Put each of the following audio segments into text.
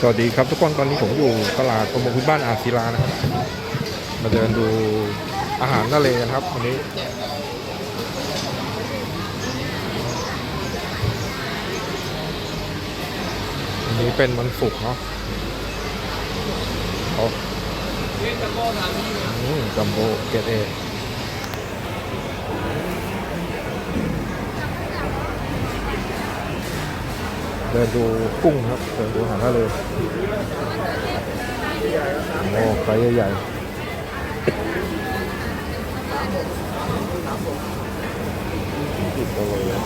สวัสดีครับทุกคนตอนนี้ผมอยู่ตลาดประมงพื้นบ้านอาศิลานะครับ มาเดินดูอาหารทะเลกันครับวันนี้วันนี้เป็นวันศุกร์เนาะเขาอืมจัมโบเกตเอ เดินดูกุ้งครับเดินดูอาหารทะเลโอ้ไซส์ใหญ่ๆ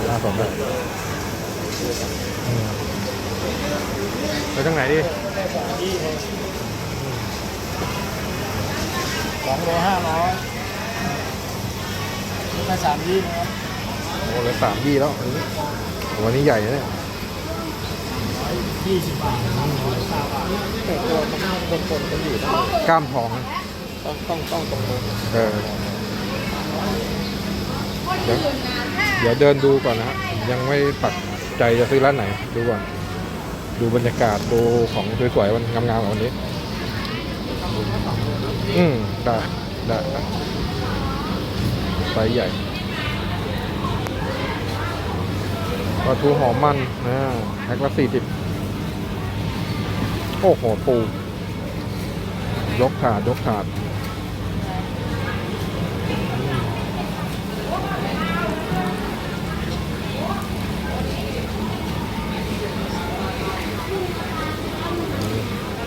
น่าสนใจอืมไปทางไหนดีสองโลห้าร้อยนี่ก็สามยี่นะครับโอ้เหลยสามยี่แล้ววันนี้วันนี้ใหญ่นะเนี่ย ยี่สิบบาทแต่ตัวมันคนคนๆกันอยู่ได้กล้ามทองนะต้องต้องต้องตรงนู้นเออเดี๋ยวเดี๋ยวเดินดูก่อนนะฮะยังไม่ปักใจจะซื้อร้านไหน ดูก่อน ดูบรรยากาศดูของสวยๆวันงามๆแบบวันนี้ อืมได้ได้ได้ไซส์ใหญ่ปลาทูหอมมันนะแพ็คละสี่สิบ โอ้โหปูยกถาดยกถาด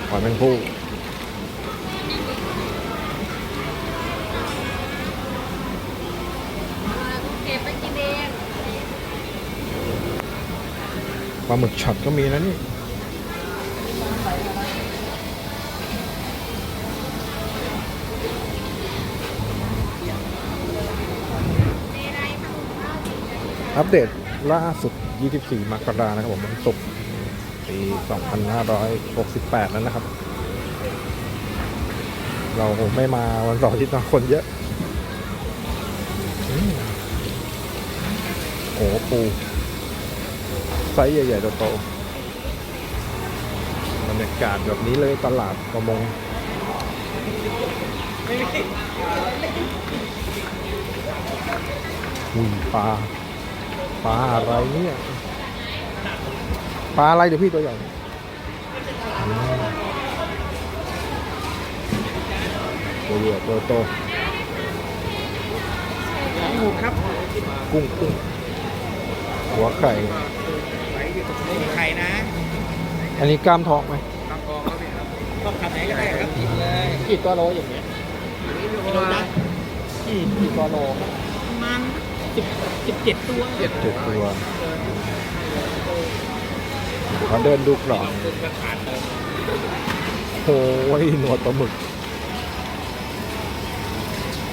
หอยแมงผู้เก็บไปกินเองปลาหมึกช็อตก็มีนะนี่ อัปเดตล่าสุด 24 มกรานะครับผมวันศุกร์ปี 2568 แล้วนะครับ เราไม่มาวันเสาร์อาทิตย์นะคนเยอะอโอ้โหปูไซส์ใหญ่ๆโตๆบรรยากาศแบบนี้เลยตลาดประมงอุ้ยปลา ปลาอะไรเนี่ยปลาอะไรเดี๋ยวพี่ตัวใหญ่อืมตัวใหญ่ตัวโตหมูครับ กุ้งกุ้งหัวไข่ไข่นะ อันนี้กล้ามทองไหมครับกองครับพี่ต้องทำไหนก็ได้ครับติดเลยกี่ตัวโลอย่างเงี้ยกิโลนะกี่กี่ตัวโลประมาณ สิบสิบเจ็ดตัวเจ็ดเจ็ดตัวขอเดินดูกล่องโอ้ยหนวดปลาหมึก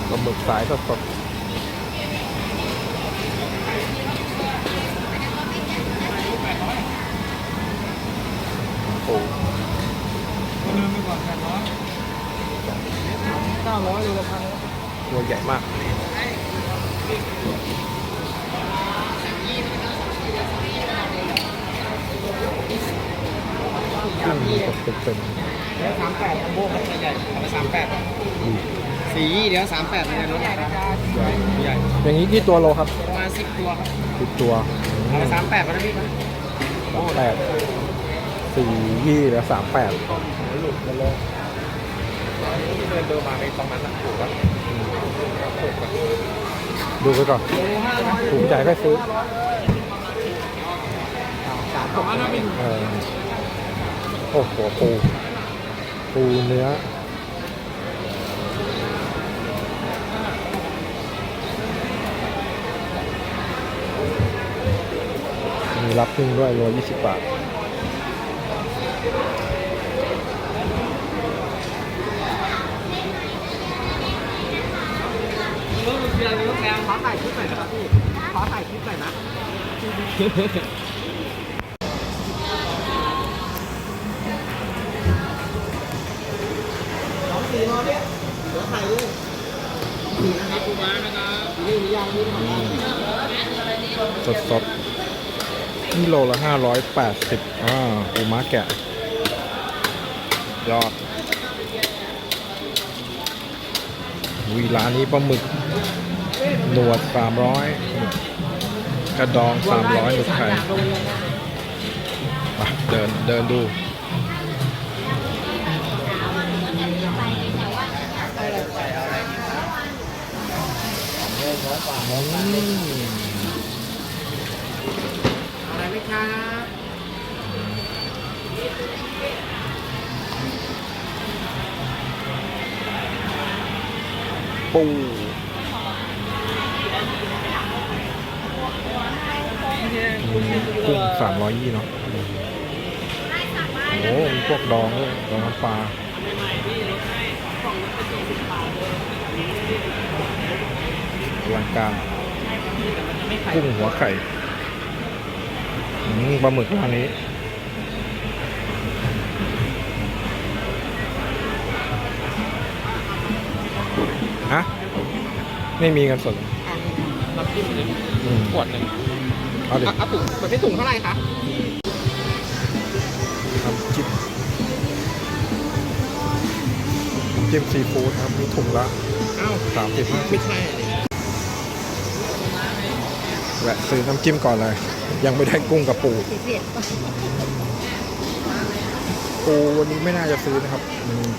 ปลาหมึกสายสดสดๆโอ้เริ่มไปก่อนแปดร้อยเก้าร้อยโลละพันตัวใหญ่มาก กุ้งเป็นเป็นเดี๋ยวสามแปดโบกใหญ่เอาสามแปดสีเดี๋ยวสามแปดเลยรถใหญ่ใหญ่ใหญ่อย่างนี้กี่ตัวโลครับประมาณสิบตัวครับสิบตัวเอาสามแปดมาได้พี่สามแปดสี่ยี่แล้วสามแปดหลุดกันเลยเดินเดินมาในตรงนั้นนะถูกป่ะดูไปก่อนถูกใจก็ซื้อสามผมว่าน่าเป็นเออ โอ้โหปูปูเนื้อมีรับพึ่งด้วยโลยี่สิบบาทรถเรือรถแรงขอถ่ายคลิปหน่อยนะครับพี่ ขอถ่ายคลิปหน่อยนะ สดสดนี่โลละห้าร้อยแปดสิบอ่าปูม้าแกะ ยอดวีร้านนี้ปลาหมึก หนวดสามร้อยกระดองสามร้อยหมึกไข่อะเดินเดินดูอืม อะไรไหมครับปูกุ้งสามร้อยยี่เนาะโอ้มีพวกดองด้วยดองน้ำปลาอลังการกุ้งหัวไข่อืม ปลาหมึกร้านนี้ ฮะ ไม่มีเงินสดน้ำจิ้มนี่อืมขวดหนึ่งเอาเดี๋ยวเอาถุงแบบนี้ถุงเท่าไหร่คะน้ำจิ้มน้ำจิ้มซีฟู้ดครับมีถุงละเอ้าสามสิบห้าสิไม่บใช่อันนี้ แวะซื้อน้ำจิ้มก่อนเลย ยังไม่ได้กุ้งกับปู ปูวันนี้ไม่น่าจะซื้อนะครับ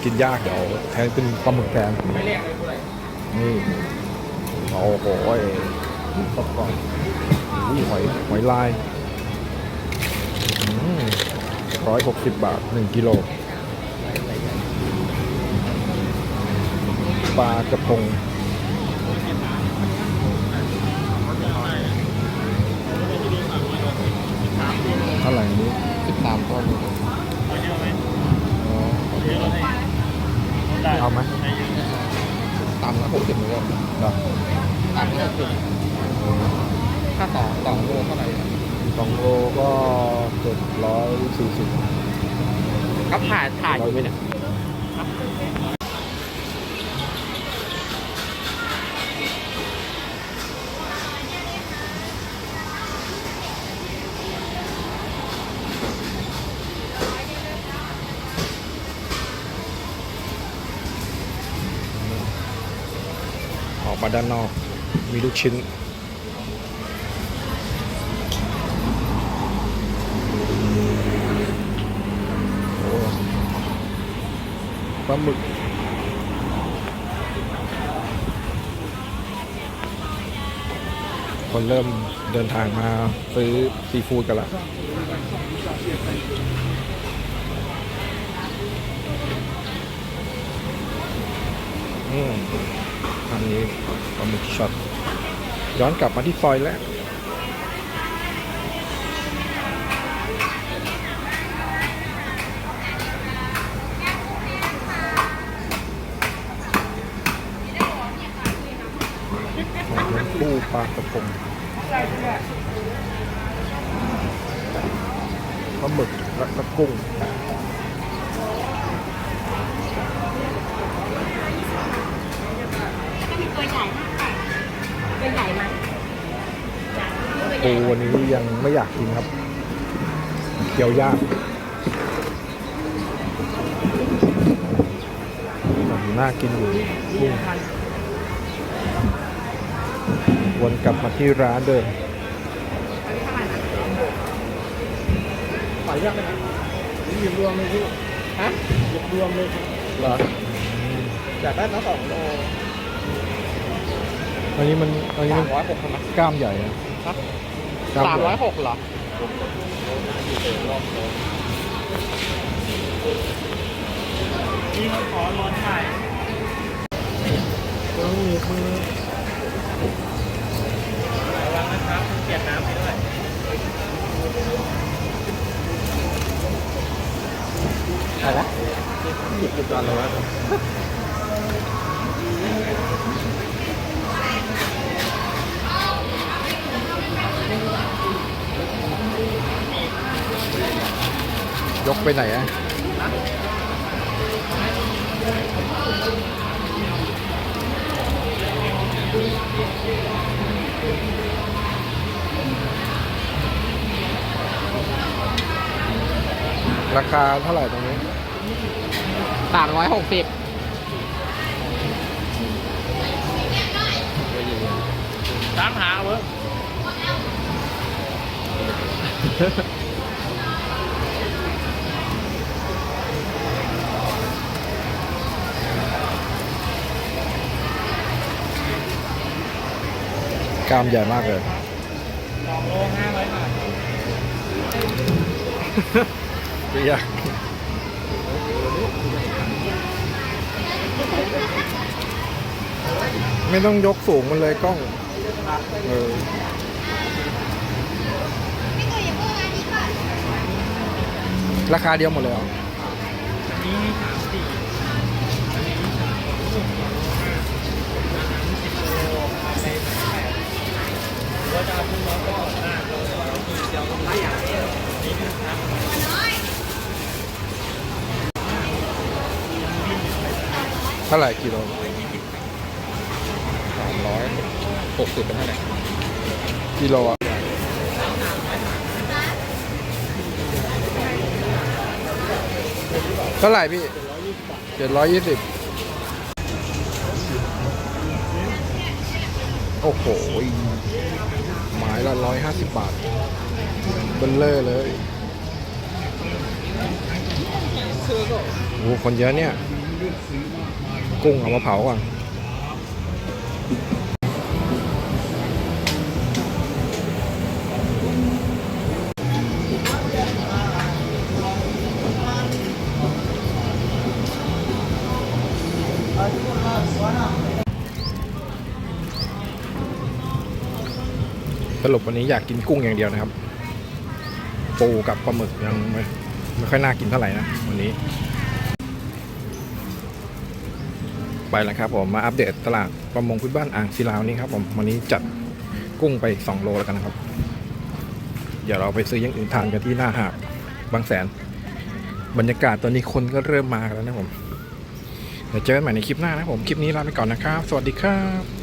กินยากเดี๋ยวแทนเป็นปลาหมึกแทนไม่เรียกเลยด้วยนี่โอ้โหตบก่อนอุ้ยหอยหอยลายร้อยหกสิบบาทหนึ่งกิโลปลากระพง เท่าไหร่นี้ สิบสามต้น อ๋อเอาไหม ตามละหกสิบโล ได้ ตามละหกสิบถ้าสองสองโลเท่าไหร่อะ สองโลก็เจ็ดร้อยสี่สิบ ครับถ่ายถ่ายอยู่ไหม เนี่ยออกมาด้านนอก มีลูกชิ้น ปลาหมึกคนเริ่มเดินทางมาซื้อซีฟู้ดกันละอืมอันนี้ปลาหมึกช็อตย้อนกลับมาที่ซอยแล้ว ลี้ยงปูปลากระพงปลาหมึกและก็กุ้งตัวใหญ่มากค่ะตัวใหญ่ไหมปูวันนี้ยังไม่อยากกินครับเกี๊ยวยากแต่น่ากินอยู่กุ้ง วนกลับมาที่ร้านเดิมขอเลือกได้ไหมหยิบรวมเลยพี่ฮะหยิบรวมเลยเหรออยากได้ทั้งสองโลอันนี้มันอันนี้สามัมนร้อยหกใช่ไหมกล้ามใหญ่นะครับกล้ามสามใหร้ญ่อยหกเหรอนี่เขาขอร้อนถ่ายต้องมีมือ ระวัง นะครับเปลี่ยนน้ำไปด้วยอะไรนะหยิบหยิบก่อนเลยวะยกไปไหนอะ ราคาเท่าไหร่ตรงนี้สามร้อยหกสิบตามหาเว้ยกล้ามใหญ่มากเลย สองโลห้าร้อยบาท เรียกไม่ต้องยกสูงมันเลยกล้อง เออราคาเดียวหมดเลยเหรออันนี้สามสี่อันนี้สามหกห้าอันนั้นสิบโลไปแปดหรือว่าจะเอาพุ่งแล้วก็ห้าโลเรามีเดียวก็ไม่อยากเที่ยวนี่นะครับ เท่าไหร่กิโลสามร้อยหกสิบเป็นเท่าไหร่กิโลอะเท่าไหร่พี่เจ็ดร้อยยี่สิบโอ้โหไม้ละร้อยห้าสิบบาทเบนเลอร์เลยโอ้โหคนเยอะเนี่ย กุ้งเอามาเผาก่อนสรุปวันนี้อยากกินกุ้งอย่างเดียวนะครับ ปูกับปลาหมึกยังไม่ไม่ค่อยน่ากินเท่าไหร่นะวันนี้ ไปแล้วครับผมมาอัปเดตตลาดประมงพื้นบ้านอ่างศิลาวนี้ครับผมวันนี้จัดกุ้งไปอีก2โลแล้วกันนะครับ เดี๋ยวเราไปซื้ออย่างอื่นทานกันที่หน้าหาดบางแสน บรรยากาศตอนนี้คนก็เริ่มมากแล้วนะผม เดี๋ยวเจอกันใหม่ในคลิปหน้านะผม คลิปนี้ลาไปก่อนนะครับ สวัสดีครับ